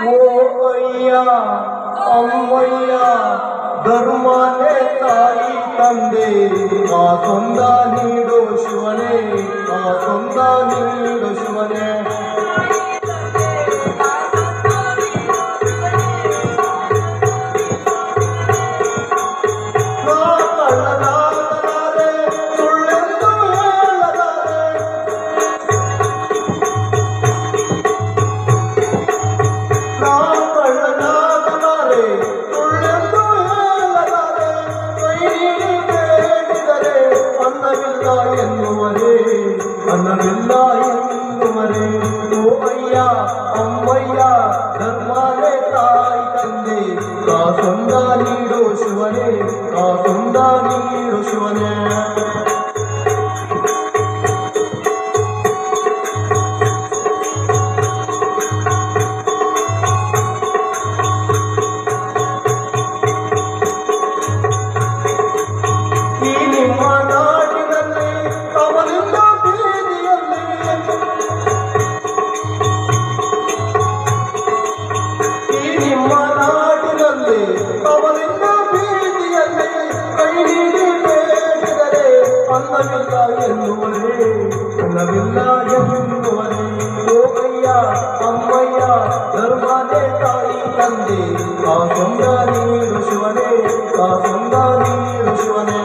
મોયા અમ્મયા ಧರ್ಮನೆ ತಾಯಿ ತಂದೆ ಆ ತೊಂದ ನೀಡೋ ಶಿವನೇ ಆ ತೊಂದ ನೀಡೋ ಶಿವನೇ ಕಾಸುಂದ ನೀರು ಶಿವನೇ ಕಾಸುಂದ ನೀರು ಶಿವನೇ ತಂದೆ ಆ ಸಂದಾನಿ ಋಷುವನೇ ಆ ಸಂದಾನಿ ಋಷುವನೇ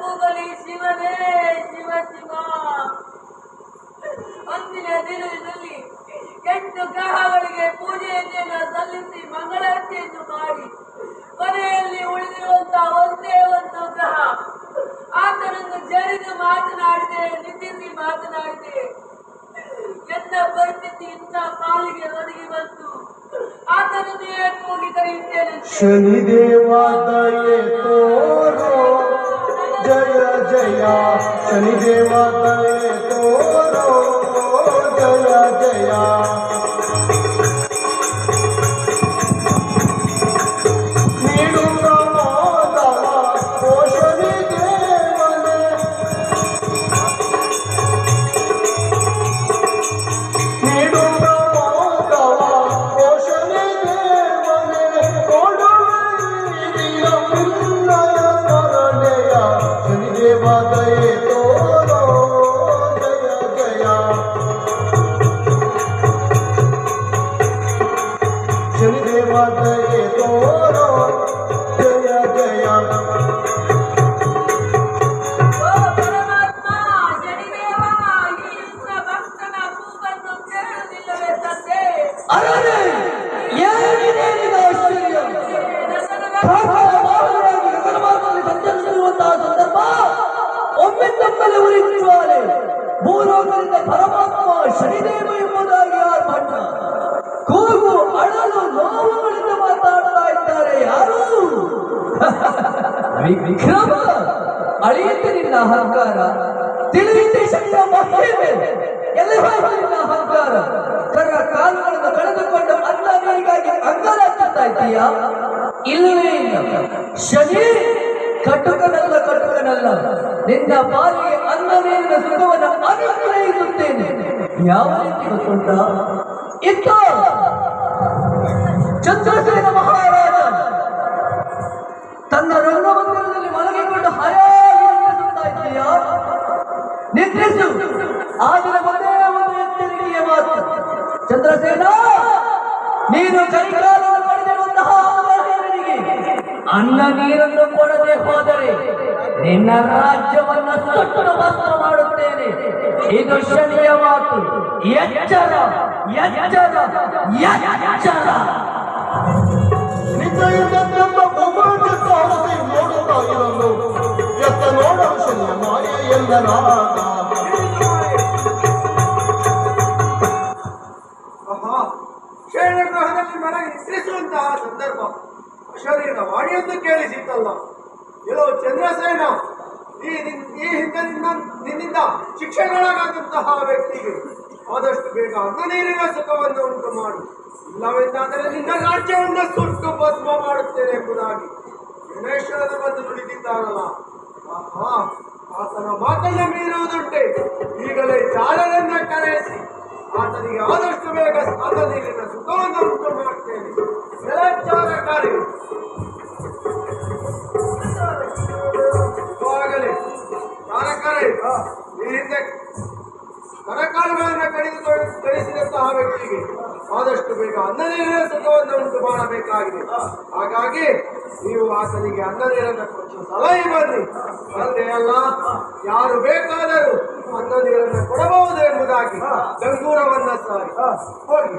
ಕೂಗಲಿ ಶಿವನೇ, ಶಿವ ಶಿವ. ಅಂದಿನ ದಿನದಲ್ಲಿ ಎಂಟು ಗ್ರಹಗಳಿಗೆ ಪೂಜೆಯನ್ನು ಸಲ್ಲಿಸಿ ಮಂಗಳಾರತಿಯನ್ನು ಮಾಡಿ ಮನೆಯಲ್ಲಿ ಉಳಿದಿರುವಂತಹ ಒಂದೇ ಒಂದು ಗ್ರಹ. ಆತನನ್ನು ಜರಿದು ಮಾತನಾಡಿದೆ, ನಿಂದಿಸಿ ಮಾತನಾಡಿದೆ. ಎನ್ನ ಪರಿಸ್ಥಿತಿ ಇಂಥ ಕಾಲಿಗೆ ಒದಗಿ ಬಂತು. ಆತನನ್ನು ಏಕೆ ಹೋಗಿ ಕರೆಯುತ್ತೇನೆ ಶನಿದೇವ जया शनि देवा दया ಒಮ್ಮಿಂದೊಮ್ಮೆಲೆ ಉರಿಯುವಾರೆ ಭೂಲೋಕದಿಂದ ಪರಮಾತ್ಮ ಶನಿದೇವ ಎಂಬುದಾಗಿ ವಿಕ್ರಮ ಅಳಿಯುತ್ತೆ ನಿನ್ನ ಅಹಂಕಾರ. ತಿಳಿಯುತ್ತೆ ಮಹಿಮೆ. ಎಲ್ಲಿ ಹೋಯ್ತು ನಿನ್ನ ಅಹಂಕಾರ? ಕರ ಕಾಲುಗಳನ್ನು ಕಳೆದುಕೊಂಡು ಅಂತ ನೀರಿಗಾಗಿ ಅಂಗಲಾಚುತ್ತಾ ಇದ್ದೀಯಾ? ಇಲ್ಲವೇ ಇಲ್ಲ. ಶನಿ, ಕಟುಕನಲ್ಲ ಕಟುಕನಲ್ಲ. ನಿನ್ನ ಪಾಲಿಗೆ ಅನ್ನ ನೀರಿನ ಸುಖವನ್ನು ಅನುಗ್ರಹಿಸುತ್ತೇನೆ ಯಾವ ರೀತಿ ಗೊತ್ತುಂಟ? ಇತ್ತ ಚಂದ್ರಸೇನ ಮಹಾರಾಜ ನಿದ್ರಿಸು ಆದರೆ ಒಂದೇ ಒಂದು ಎಚ್ಚರಿಕೆಯ ಮಾತು. ಚಂದ್ರಸೇನ ನೀನು ಪಡೆದಿರುವಂತಹ ಅಮರವೀರನಿಗೆ ಅನ್ನ ನೀರನ್ನು ಕೊಡದೆ ಹೋದರೆ ನಿನ್ನ ರಾಜ್ಯವನ್ನು ಸುಟ್ಟು ಭಸ್ಮ ಮಾಡುತ್ತೇನೆ. ಇದು ಶನಿಯ ಮಾತು. ಎಚ್ಚರ ಎಚ್ಚರ ಎಚ್ಚರ. ನೋಡುತ್ತಾ ಇರಲು. ಎತ್ತ ನೋಡಲು ಶನಿಯ ಮಾಯ ಎಂದನಾಗ ಆಹಾ, ನಿದ್ರಿಸುವಂತಹ ಸಂದರ್ಭ ಅಶರೀರ ವಾಣಿಯನ್ನು ಕೇಳಿ ಕೇಳಿಸಿತ್ತಲ್ಲ ಇಲ್ಲೋ ಚಂದ್ರಸೇನ, ಈ ಈ ಹಿಂದೆ ನಿನ್ನ ನಿನ್ನಿಂದ ಶಿಕ್ಷೆಗೊಳಗಾದಂತಹ ವ್ಯಕ್ತಿಗೆ ಆದಷ್ಟು ಬೇಗ ಅನ್ನ ನೀರಿನ ಸುಖವನ್ನು ಉಂಟು ಮಾಡು. ಇಲ್ಲವೆಂದಾದರೆ ನಿನ್ನ ರಾಜ್ಯವನ್ನು ಸುಟ್ಟು ಭಸ್ಮ ಮಾಡುತ್ತೇನೆ ಎಂಬುದಾಗಿ ಗಣೇಶ್ವರದ ಬಂದು ನುಡಿದಿದ್ದಾನಲ್ಲ. ಆತನ ಮಾತನ್ನು ಮೀರುವುದುಂಟೆ. ಈಗಲೇ ಜಾಲರನ್ನ ಕರೆಸಿ. ಆತನಿಗೆ ಆದಷ್ಟು ಬೇಗ ಸ್ಥಾನದಲ್ಲಿ ನೀರಿನ ಸುಖವನ್ನು ಉಂಟು ಆಗಲಿ ಈ ಹಿಂದೆ ಕರಕಾಲುಗಳನ್ನು ಕಡಿದು ಕಳಿಸಿದಂತಹ ವ್ಯಕ್ತಿಗೆ ಆದಷ್ಟು ಬೇಗ ಅನ್ನ ನೀರಿನ ಸುಖವನ್ನು ಉಂಟು ಮಾಡಬೇಕಾಗಿದೆ ಹಾಗಾಗಿ ನೀವು ಆತನಿಗೆ ಅನ್ನ ನೀರನ್ನು ಕೊಟ್ಟು ಸಲಹೆ ಬನ್ನಿ. ಅಲ್ಲದೆ ಅಲ್ಲ ಯಾರು ಬೇಕಾದರೂ ಅನ್ನ ನೀರನ್ನು ಕೊಡಬಹುದು ಎಂಬುದಾಗಿ ಗಂಗೂರವನ್ನ ಸಾರಿ. ಹೋಗಿ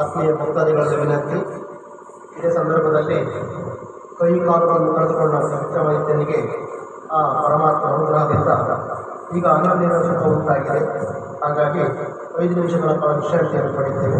ಆತ್ಮೀಯ ಭಕ್ತಾದಿಗಳಲ್ಲಿ ವಿನಂತಿ. ಇದೇ ಸಂದರ್ಭದಲ್ಲಿ ಕೈ ಕಾಲುಗಳನ್ನು ಕಳೆದುಕೊಂಡ ಸತ್ಯವೈದ್ಯನಿಗೆ ಆ ಪರಮಾತ್ಮ ಅನುಗ್ರಹದಿಂದ ಈಗ ಹನ್ನೊಂದು ಸುಖ ಉಂಟಾಗಿದೆ ಹಾಗಾಗಿ ಐದು ನಿಮಿಷಗಳ ಕಾಲ ವಿಶ್ರಾಂತಿಯನ್ನು ಪಡೆಯುತ್ತೇವೆ.